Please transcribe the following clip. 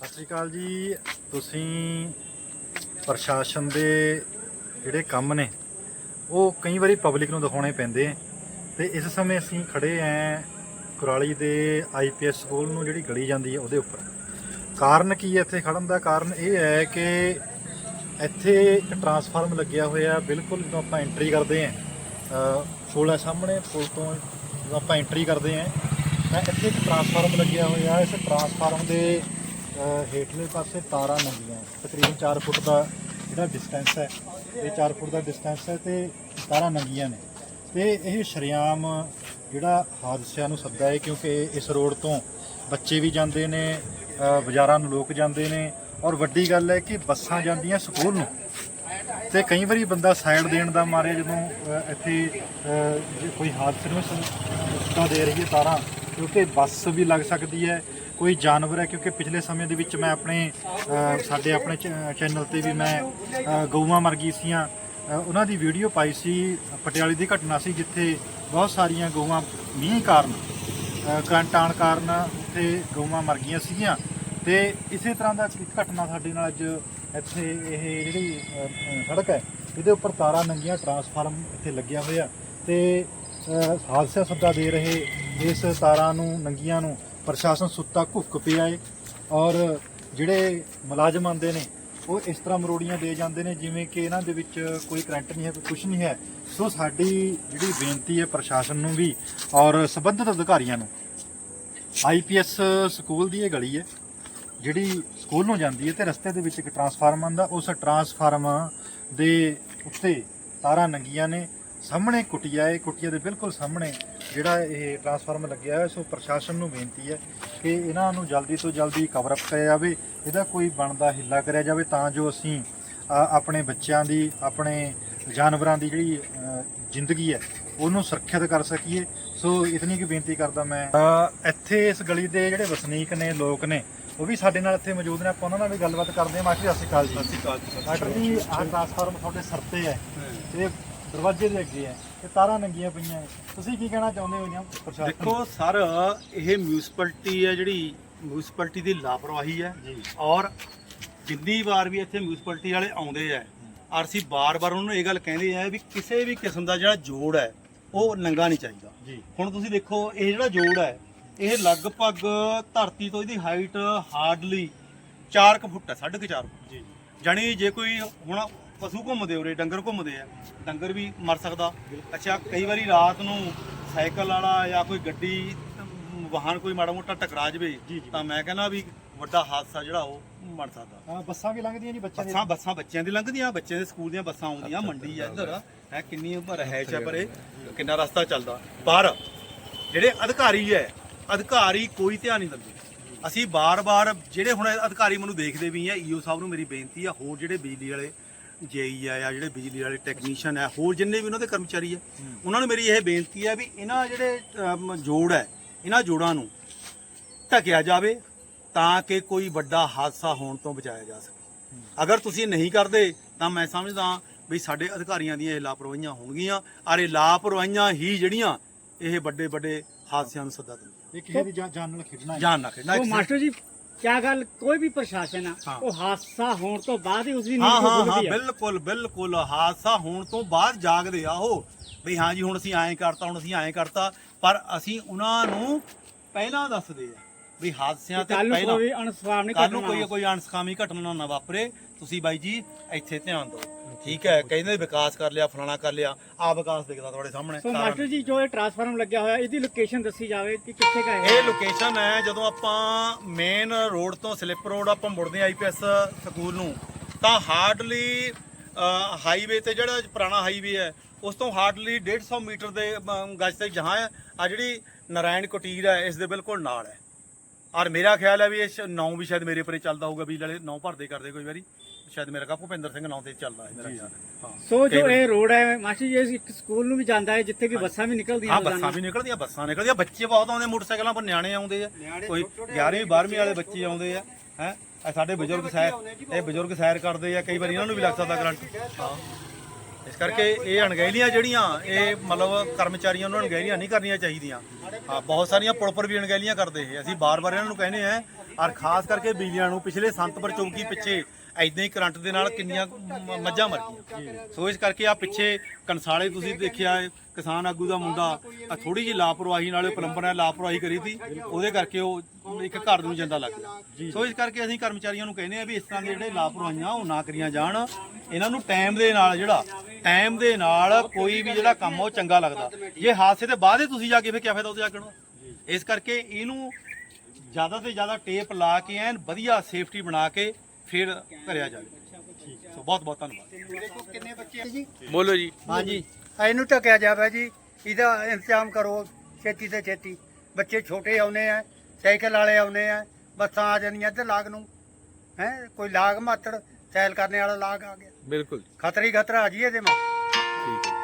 ਸਤਿ ਸ਼੍ਰੀ ਅਕਾਲ ਜੀ। ਤੁਸੀਂ ਪ੍ਰਸ਼ਾਸਨ ਦੇ ਜਿਹੜੇ ਕੰਮ ਨੇ ਉਹ ਕਈ ਵਾਰੀ ਪਬਲਿਕ ਨੂੰ ਦਿਖਾਉਣੇ ਪੈਂਦੇ ਆ। ਤੇ ਇਸ ਸਮੇਂ ਅਸੀਂ ਖੜੇ ਆਂ ਕੁਰਾਲੀ ਦੇ ਆਈਪੀਐਸ ਸਕੂਲ ਨੂੰ ਜਿਹੜੀ ਗਲੀ ਜਾਂਦੀ ਹੈ ਉਹਦੇ ਉੱਪਰ। ਕਾਰਨ ਕੀ ਹੈ ਇੱਥੇ ਖੜਨ ਦਾ? ਕਾਰਨ ਇਹ ਹੈ ਕਿ ਇੱਥੇ ਇੱਕ ਟਰਾਂਸਫਾਰਮ ਲੱਗਿਆ ਹੋਇਆ ਬਿਲਕੁਲ ਜਦੋਂ ਆਪਾਂ ਐਂਟਰੀ ਕਰਦੇ ਆਂ ਅ, ਹੈ ਸਾਹਮਣੇ ਪੁਲ ਤੋਂ ਜਦੋਂ ਆਪਾਂ ਐਂਟਰੀ ਕਰਦੇ ਆਂ ਤਾਂ ਇੱਥੇ ਇੱਕ ਟਰਾਂਸਫਾਰਮ ਲੱਗਿਆ ਹੋਇਆ। ਇਸ ਟਰਾਂਸਫਾਰਮ ਦੇ ਹੇਠਲੇ ਪਾਸੇ ਤਾਰਾਂ ਨੰਗੀਆਂ। ਤਕਰੀਬਨ 4 ਫੁੱਟ ਦਾ ਜਿਹੜਾ ਡਿਸਟੈਂਸ ਹੈ, ਇਹ 4 ਫੁੱਟ ਦਾ ਡਿਸਟੈਂਸ ਹੈ ਤੇ ਤਾਰਾਂ ਨੰਗੀਆਂ ਨੇ। ਤੇ ਇਹ ਸ਼ਰੇਆਮ ਜਿਹੜਾ ਹਾਦਸਿਆਂ ਨੂੰ ਸੱਦਾ ਹੈ ਕਿਉਂਕਿ ਇਸ ਰੋਡ ਤੋਂ ਬੱਚੇ ਵੀ ਜਾਂਦੇ ਨੇ ਬਾਜ਼ਾਰਾਂ ਨੂੰ ਲੋਕ ਜਾਂਦੇ ਨੇ ਔਰ ਵੱਡੀ ਗੱਲ ਹੈ ਕਿ ਬੱਸਾਂ ਜਾਂਦੀਆਂ ਸਕੂਲ ਨੂੰ। ਤੇ ਕਈ ਵਾਰੀ ਬੰਦਾ ਸਾਈਡ ਦੇਣ ਦਾ ਮਾਰੇ ਜਦੋਂ ਇੱਥੇ ਕੋਈ ਹਾਦਸੇ ਨੂੰ ਸੱਦਾ ਦੇ ਰਹੀ ਹੈ ਤਾਰਾਂ, ਕਿਉਂਕਿ ਬੱਸ ਵੀ ਲੱਗ ਸਕਦੀ ਹੈ ਕੋਈ ਜਾਨਵਰ ਹੈ ਕਿਉਂਕਿ ਪਿਛਲੇ ਸਮੇਂ ਦੇ ਵਿੱਚ ਮੈਂ ਆਪਣੇ ਅ, ਸਾਡੇ ਆਪਣੇ ਚ- ਚੈਨਲ ਤੇ ਵੀ ਮੈਂ ਅ, ਗਊਆਂ ਮਰ ਗਈ ਸੀਆਂ। ਅ, ਉਹਨਾਂ ਦੀ ਵੀਡੀਓ ਪਾਈ ਸੀ ਪਟਿਆਲੇ ਦੀ ਘਟਨਾ ਸੀ ਜਿੱਥੇ ਬਹੁਤ ਸਾਰੀਆਂ ਗਊਆਂ ਮੀਂਹ ਕਾਰਨ ਅ, ਕਰੰਟ ਆਉਣ ਕਾਰਨ ਉੱਥੇ ਗਊਆਂ ਮਰ ਗਈਆਂ ਸੀਗੀਆਂ। ਤੇ ਇਸੇ ਤਰ੍ਹਾਂ ਦਾ ਇੱਕ ਘਟਨਾ ਸਾਡੇ ਨਾਲ ਅੱਜ ਇੱਥੇ ਇਹ ਜਿਹੜੀ ਅ, ਅ, ਸੜਕ ਹੈ ਇਹਦੇ ਉੱਪਰ ਤਾਰਾਂ ਨੰਗੀਆਂ ਟਰਾਂਸਫਾਰਮ ਇੱਥੇ ਲੱਗਿਆ ਹੋਇਆ। ਤੇ ਅ, ਹਾਦਸਾ ਸੱਦਾ ਦੇ ਰਹੇ ਇਸ ਤਾਰਾਂ ਨੂੰ ਨੰਗੀਆਂ ਨੂੰ ਪ੍ਰਸ਼ਾਸਨ ਸੁੱਤਾ ਘੁੱਕ ਪਿਆ ਏ ਔਰ ਜਿਹੜੇ ਮੁਲਾਜ਼ਮ ਆਉਂਦੇ ਨੇ, ਉਹ ਇਸ ਤਰ੍ਹਾਂ ਮਰੋੜੀਆਂ ਦੇ ਜਾਂਦੇ ਨੇ ਜਿਵੇਂ ਕਿ ਇਹਨਾਂ ਦੇ ਵਿੱਚ ਕੋਈ ਕਰੰਟ ਨਹੀਂ ਹੈ, ਕੋਈ ਕੁਝ ਨਹੀਂ ਹੈ। ਸੋ ਸਾਡੀ ਜਿਹੜੀ ਬੇਨਤੀ ਹੈ ਪ੍ਰਸ਼ਾਸਨ ਨੂੰ ਵੀ ਔਰ ਸੰਬੰਧਿਤ ਅਧਿਕਾਰੀਆਂ ਨੂੰ ਆਈਪੀਐਸ ਸਕੂਲ ਦੀ ਇਹ ਗਲੀ ਹੈ, ਜਿਹੜੀ ਸਕੂਲ ਨੂੰ ਜਾਂਦੀ ਹੈ ਤੇ ਰਸਤੇ ਦੇ ਵਿੱਚ ਇੱਕ ਟਰਾਂਸਫਾਰਮ ਆਂਦਾ ਉਸ ਟਰਾਂਸਫਾਰਮ ਦੇ ਉੱਤੇ ਤਾਰਾਂ ਨੰਗੀਆਂ ਨੇ, ਸਾਹਮਣੇ ਕੁਟੀਆ ਹੈ ਕੁਟੀਆ ਦੇ ਬਿਲਕੁਲ ਸਾਹਮਣੇ ਜਿਹੜਾ ਇਹ ਟਰਾਂਸਫਾਰਮ ਲੱਗਿਆ ਹੋਇਆ ਸੋ ਪ੍ਰਸ਼ਾਸਨ ਨੂੰ ਬੇਨਤੀ ਹੈ ਕਿ ਇਹਨਾਂ ਨੂੰ ਜਲਦੀ ਤੋਂ ਜਲਦੀ ਕਵਰ ਅਪ ਕਰਿਆ ਜਾਵੇ ਇਹਦਾ ਕੋਈ ਬਣਦਾ ਹਿੱਲਾ ਕਰਿਆ ਜਾਵੇ ਤਾਂ ਜੋ ਅਸੀਂ ਆਪਣੇ ਬੱਚਿਆਂ ਦੀ ਆਪਣੇ ਜਾਨਵਰਾਂ ਦੀ ਜਿਹੜੀ ਜ਼ਿੰਦਗੀ ਹੈ ਉਹਨੂੰ ਸੁਰੱਖਿਅਤ ਕਰ ਸਕੀਏ। ਸੋ ਇਤਨੀ ਕੀ ਬੇਨਤੀ ਕਰਦਾ ਮੈਂ। ਇੱਥੇ ਇਸ ਗਲੀ ਦੇ ਜਿਹੜੇ ਵਸਨੀਕ ਨੇ ਲੋਕ ਨੇ ਉਹ ਵੀ ਸਾਡੇ ਨਾਲ ਇੱਥੇ ਮੌਜੂਦ ਨੇ। ਆਪਾਂ ਉਹਨਾਂ ਨਾਲ ਵੀ ਗੱਲਬਾਤ ਕਰਦੇ ਹਾਂ। ਮਾਸਟਰ ਸਤਿ ਸ਼੍ਰੀ ਅਕਾਲ ਜੀ। ਸਤਿ ਸ਼੍ਰੀ ਅਕਾਲ ਜੀ। ਜੀ ਆਹ ਟ੍ਰਾਂਸਫਾਰਮਰ ਤੁਹਾਡੇ ਸਿਰ ਤੇ ਹੈ। ਤੇ ਦਰਵਾਜ਼ੇ ਦੇ ਅੱਗੇ ਹੈ ਤੇ ਤਾਰਾਂ ਨੰਗੀਆਂ ਪਈਆਂ ਹੈ। ਤੁਸੀਂ ਕੀ ਕਹਿਣਾ ਚਾਹੁੰਦੇ ਹੋ ਜੀ ਪ੍ਰਸ਼ਾਸਨ? ਦੇਖੋ ਸਰ ਇਹ ਮਿਊਨਿਸਪੈਲਿਟੀ ਹੈ ਜਿਹੜੀ ਮਿਊਨਿਸਪੈਲਿਟੀ ਦੀ ਲਾਪਰਵਾਹੀ ਹੈ ਜੀ। ਔਰ ਜਿੰਨੀ ਵਾਰ ਵੀ ਇੱਥੇ ਮਿਊਨਿਸਪੈਲਿਟੀ ਵਾਲੇ ਆਉਂਦੇ ਆ ਔਰ ਅਸੀਂ ਬਾਰ-ਬਾਰ ਉਹਨਾਂ ਨੂੰ ਇਹ ਗੱਲ ਕਹਿੰਦੇ ਆ ਵੀ ਕਿਸੇ ਵੀ ਕਿਸਮ ਦਾ ਜਿਹੜਾ ਜੋੜ ਹੈ ਉਹ ਨੰਗਾ ਨਹੀਂ ਚਾਹੀਦਾ। ਜੀ। ਹੁਣ ਤੁਸੀਂ ਦੇਖੋ ਇਹ ਜਿਹੜਾ ਜੋੜ ਹੈ ਇਹ ਲਗਭਗ ਧਰਤੀ ਤੋਂ ਇਹਦੀ ਹਾਈਟ ਹਾਰਡਲੀ 4 ਫੁੱਟ ਹੈ 4.5 ਫੁੱਟ। ਜੀ। ਜਾਣੀ ਜੇ ਕੋਈ ਹੁਣ ਪਸ਼ੂ ਘੁੰਮਦੇ ਉਰੇ ਡੰਗਰ ਘੁੰਮਦੇ ਆ। ਡੰਗਰ ਵੀ ਮਰ ਸਕਦਾ। ਅੱਛਾ ਕਈ ਵਾਰੀ ਰਾਤ ਨੂੰ ਸਾਈਕਲ ਵਾਲਾ ਜਾਂ ਕੋਈ ਗੱਡੀ ਵਾਹਨ ਕੋਈ ਮਾੜਾ ਮੋਟਾ ਟਕਰਾ ਜਵੇ। ਤਾਂ ਮੈਂ ਕਹਿੰਦਾ ਵੀ ਵੱਡਾ ਹਾਦਸਾ ਜਿਹੜਾ ਉਹ ਬਣ ਸਕਦਾ। ਹਾਂ ਬੱਸਾਂ ਵੀ ਲੰਘਦੀਆਂ ਜੀ ਬੱਚਿਆਂ ਬੱਸਾਂ ਬੱਸਾਂ ਬੱਚਿਆਂ ਦੀ ਲੰਘਦੀਆਂ ਬੱਚਿਆਂ ਦੇ ਸਕੂਲ ਦੀਆਂ ਬੱਸਾਂ ਆਉਂਦੀਆਂ ਮੰਡੀ ਆ ਇੱਧਰ। ਹੈ ਕਿੰਨੀ ਉੱਪਰ ਹੈ ਚ ਪਰੇ ਕਿੰਨਾ ਰਸਤਾ ਚੱਲਦਾ। ਪਰ ਜਿਹੜੇ ਅਧਿਕਾਰੀ ਹੈ ਅਧਿਕਾਰੀ ਕੋਈ ਧਿਆਨ ਨਹੀਂ ਦਿੰਦੇ। ਅਸੀਂ ਬਾਰ-ਬਾਰ ਜਿਹੜੇ ਹੁਣ ਅਧਿਕਾਰੀ ਮੈਨੂੰ ਦੇਖਦੇ ਵੀ ਆ ਈਓ ਸਾਹਿਬ ਨੂੰ ਮੇਰੀ ਬੇਨਤੀ ਆ ਹੋਰ ਜਿਹੜੇ ਬਿਜਲੀ ਵਾਲੇ ਜੇਈ ਆ ਜਾਂ ਜਿਹੜੇ ਬਿਜਲੀ ਵਾਲੇ ਟੈਕਨੀਸ਼ੀਅਨ ਆ ਹੋਰ ਜਿੰਨੇ ਵੀ ਉਹਨਾਂ ਦੇ ਕਰਮਚਾਰੀ ਆ ਉਹਨਾਂ ਨੂੰ ਮੇਰੀ ਇਹ ਬੇਨਤੀ ਆ ਵੀ ਇਹਨਾਂ ਜਿਹੜੇ ਅਮ, ਜੋੜ ਹੈ ਇਹਨਾਂ ਜੋੜਾਂ ਨੂੰ ਢਕਿਆ ਜਾਵੇ ਤਾਂ ਕਿ ਕੋਈ ਵੱਡਾ ਹਾਦਸਾ ਹੋਣ ਤੋਂ ਬਚਾਇਆ ਜਾ ਸਕੇ। ਅਗਰ ਤੁਸੀਂ ਨਹੀਂ ਕਰਦੇ ਤਾਂ ਮੈਂ ਸਮਝਦਾ ਵੀ ਸਾਡੇ ਅਧਿਕਾਰੀਆਂ ਦੀਆਂ ਇਹ ਲਾਪਰਵਾਹੀਆਂ ਹੋਣਗੀਆਂ ਔਰ ਇਹ ਲਾਪਰਵਾਹੀਆਂ ਹੀ ਜਿਹੜੀਆਂ ਇਹ ਵੱਡੇ ਵੱਡੇ ਹਾਦਸਿਆਂ ਨੂੰ ਸੱਦਾ ਦਿੰਦੀਆਂ। ਇਹ ਕਿਸੇ ਦੀ ਜਾਨ ਜਾਨ ਨਾਲ ਖੇਡਣਾ ਹੈ। ਜਾਨ ਨਾ ਖੇਡਣਾ ਉਹ ਮਾਸਟਰ ਜੀ ਕਿਆ ਗੱਲ? ਕੋਈ ਵੀ ਪ੍ਰਸ਼ਾਸਨ ਆ। ਉਹ ਹਾਦਸਾ ਹੋਣ ਤੋਂ ਬਾਅਦ ਹੀ ਉਸ ਦੀ ਹਾਂ ਨੀਂਦ ਹਾਂ ਹਾਂ ਖੁੱਲਦੀ ਆ। ਬਿਲਕੁਲ ਬਿਲਕੁਲ ਹਾਦਸਾ ਹੋਣ ਤੋਂ ਬਾਅਦ ਜਾਗਦੇ ਆ ਉਹ। ਵੀ ਹਾਂ ਜੀ ਹੁਣ ਅਸੀਂ ਐਂ ਕਰਤਾ ਹੁਣ ਅਸੀਂ ਐਂ ਕਰਤਾ ਪਰ ਅਸੀਂ ਉਹਨਾਂ ਨੂੰ ਪਹਿਲਾਂ ਦੱਸਦੇ ਆ ਵੀ ਹਾਦਸਿਆਂ ਤੇ ਕੱਲ ਨੂੰ ਪਹਿਲਾਂ ਕੋਈ ਅਨਸਵਾਰ ਨਹੀਂ ਕੱਲ ਨੂੰ ਕੋਈ ਕਰਨਾ ਕੋਈ ਅਣਸਖਾਮੀ ਘਟਨਾ ਨਾ ਵਾਪਰੇ। ਤੁਸੀਂ ਬਾਈ ਜੀ ਇੱਥੇ ਧਿਆਨ ਦਿਓ। ਠੀਕ ਹੈ ਕਹਿੰਦੇ ਵਿਕਾਸ ਕਰ ਲਿਆ ਫਲਾਣਾ ਕਰ ਲਿਆ ਆ ਵਿਕਾਸ ਦਿਖਦਾ ਤੁਹਾਡੇ ਸਾਹਮਣੇ ਸੋ ਮਾਸਟਰ ਜੀ ਜੋ ਇਹ ਟਰਾਂਸਫਾਰਮ ਲੱਗਿਆ ਹੋਇਆ ਇਹਦੀ ਲੋਕੇਸ਼ਨ ਦੱਸੀ ਜਾਵੇ ਕਿ ਕਿੱਥੇ ਕਾ ਹੈ। ਇਹ ਲੋਕੇਸ਼ਨ ਹੈ ਜਦੋਂ ਆਪਾਂ ਮੇਨ ਰੋਡ ਤੋਂ ਸਲਿੱਪ ਰੋਡ ਆਪਾਂ ਮੁੜਦੇ ਆਈਪੀਐਸ ਸਕੂਲ ਨੂੰ ਤਾਂ ਹਾਰਡਲੀ ਹਾਈਵੇ ਤੇ ਜਿਹੜਾ ਪੁਰਾਣਾ ਹਾਈਵੇ ਹੈ ਉਸ ਤੋਂ ਹਾਰਡਲੀ 150 ਮੀਟਰ ਦੇ ਗਜ ਤੇ ਜਹਾਂ ਹੈ ਆ ਜਿਹੜੀ ਨਾਰਾਇਣ ਕੁਟੀਰ ਹੈ ਇਸ ਦੇ ਬਿਲਕੁਲ ਨਾਲ ਹੈ। ਔਰ ਮੇਰਾ ਖਿਆਲ ਹੈ ਵੀ ਇਹ ਨਾਂ ਵੀ ਸ਼ਾਇਦ ਮੇਰੇ ਪਰੇ ਚੱਲਦਾ ਹੋਊਗਾ ਵੀ ਜਿਹੜੇ ਨਾਂ ਭਰਦੇ ਕਰਦੇ ਕੋਈ ਵਾਰੀ। ਸ਼ਾਇਦ ਮੇਰਾ ਕਾ ਭੁਪਿੰਦਰ ਸਿੰਘ ਨਾਂ ਤੇ ਚੱਲਦਾ ਹੈ ਮੇਰਾ ਖਿਆਲ। ਹੈ। ਸੋ ਜੋ ਇਹ ਰੋਡ ਹੈ ਮਾਸਟਰ ਜੀ ਇਹ ਇੱਕ ਸਕੂਲ ਨੂੰ ਵੀ ਜਾਂਦਾ ਹੈ ਜਿੱਥੇ ਕਿ ਬੱਸਾਂ ਵੀ ਨਿਕਲਦੀਆਂ ਹਾਂ। ਬੱਸਾਂ ਵੀ ਨਿਕਲਦੀਆਂ ਬੱਸਾਂ ਨਿਕਲਦੀਆਂ। ਬੱਚੇ ਬਹੁਤ ਆਉਂਦੇ ਮੋਟਰਸਾਈਕਲਾਂ ਪਰ ਨਿਆਣੇ ਆਉਂਦੇ ਆ। ਕੋਈ 11ਵੀਂ 12ਵੀਂ ਵਾਲੇ ਬੱਚੇ ਆਉਂਦੇ ਆ। ਹੈ? ਸਾਡੇ ਬਜ਼ੁਰਗ ਸੈਰ ਇਹ ਬਜ਼ੁਰਗ ਸੈਰ ਕਰਦੇ ਆ ਕਈ ਵਾਰੀ ਇਹਨਾਂ ਨੂੰ ਵੀ ਲੱਗ ਸਕਦਾ ਕਰੰਟ। ਹਾਂ। ਇਸ ਕਰਕੇ ਇਹ ਅਣਗਹਿਲੀਆਂ ਜਿਹੜੀਆਂ ਇਹ ਮਤਲਬ ਕਰਮਚਾਰੀਆਂ ਨੂੰ ਅਣਗਹਿਲੀਆਂ ਨਹੀਂ ਕਰਨੀਆਂ ਚਾਹੀਦੀਆਂ। ਹਾਂ ਬਹੁਤ ਸਾਰੀਆਂ ਪੁਲ ਪਰ ਵੀ ਅਣਗਹਿਲੀਆਂ ਕਰਦੇ ਇਹ। ਅਸੀਂ ਬਾਰ-ਬਾਰ ਇਹਨਾਂ ਨੂੰ ਕਹਿੰਦੇ ਆ ਔਰ ਖਾਸ ਕਰਕੇ ਬਿਜਲੀਆਂ ਨੂੰ ਪਿਛਲੇ ਸੰਤਪੁਰ ਚੌਂਕੀ ਪਿੱਛੇ ਐਦਾਂ ਹੀ ਕਰੰਟ ਦੇ ਨਾਲ ਕਿੰਨੀਆਂ ਮ- ਮੱਝਾਂ ਮਰ ਗਈਆਂ। ਸੋ ਇਸ ਕਰਕੇ ਆ ਪਿੱਛੇ ਕਨਸਾਲੇ ਤੁਸੀਂ ਦੇਖਿਆ ਹੈ ਕਿਸਾਨ ਆਗੂ ਦਾ ਮੁੰਡਾ ਆ ਥੋੜੀ ਜਿਹੀ ਲਾਪਰਵਾਹੀ ਨਾਲ ਪਲੰਬਰ ਨੇ ਲਾਪਰਵਾਹੀ ਕਰੀ ਸੀ ਉਹਦੇ ਕਰਕੇ ਉਹ ਇੱਕ ਘਰ ਨੂੰ ਜਿੰਦਾ ਲੱਗ ਗਿਆ। ਸੋ ਇਸ ਕਰਕੇ ਅਸੀਂ ਕਰਮਚਾਰੀਆਂ ਨੂੰ ਕਹਿੰਦੇ ਆ ਵੀ ਇਸ ਤਰ੍ਹਾਂ ਦੇ ਜਿਹੜੇ ਲਾਪਰਵਾਹੀਆਂ ਉਹ ਨਾ ਕਰੀਆਂ ਜਾਣ। ਇਹਨਾਂ ਨੂੰ ਟਾਈਮ ਦੇ ਨਾਲ ਜਿਹੜਾ ਟਾਈਮ ਦੇ ਨਾਲ ਕੋਈ ਵੀ ਜਿਹੜਾ ਕੰਮ ਆ ਉਹ ਚੰਗਾ ਲੱਗਦਾ। ਜੇ ਹਾਦਸੇ ਦੇ ਬਾਅਦ ਹੀ ਤੁਸੀਂ ਜਾ ਕੇ ਫਿਰ ਕਿਆ ਫਾਇਦਾ ਉਹਦੇ ਦਾ ਇਸ ਕਰਕੇ ਇਹਨੂੰ ਜ਼ਿਆਦਾ ਤੋਂ ਜ਼ਿਆਦਾ ਟੇਪ ਲਾ ਕੇ ਐਨ ਵਧੀਆ ਸੇਫਟੀ ਬਣਾ ਕੇ ਫਿਰ ਕਰਿਆ ਜਾਵੇ। ਸੋ ਬਹੁਤ ਬਹੁਤ ਧੰਨਵਾਦ। ਬੋਲੋ ਜੀ। ਹਾਂਜੀ। ਇਹਨੂੰ ਢਕਿਆ ਜਾਵੇ ਜੀ। ਇਹਦਾ ਇੰਤਜ਼ਾਮ ਕਰੋ। ਛੇਤੀ ਤੇ ਛੇਤੀ। ਬੱਚੇ ਛੋਟੇ ਆਉਨੇ ਆ ਸਾਈਕਲ ਵਾਲੇ ਆਉਨੇ ਆ ਬੱਸਾਂ ਆ ਜਾਂਦੀਆਂ ਇੱਧਰ ਲਾਗ ਨੂੰ। ਹੈ ਕੋਈ ਲਾਗ ਮਾਤੜ ਸੈਲ ਕਰਨੇ ਵਾਲਾ ਲਾਗ ਆ ਗਿਆ। ਬਿਲਕੁਲ ਖਤਰੀ ਖਤਰਾ ਆ ਜੀ ਇਹਦੇ ਮਾ। ਠੀਕ ਹੈ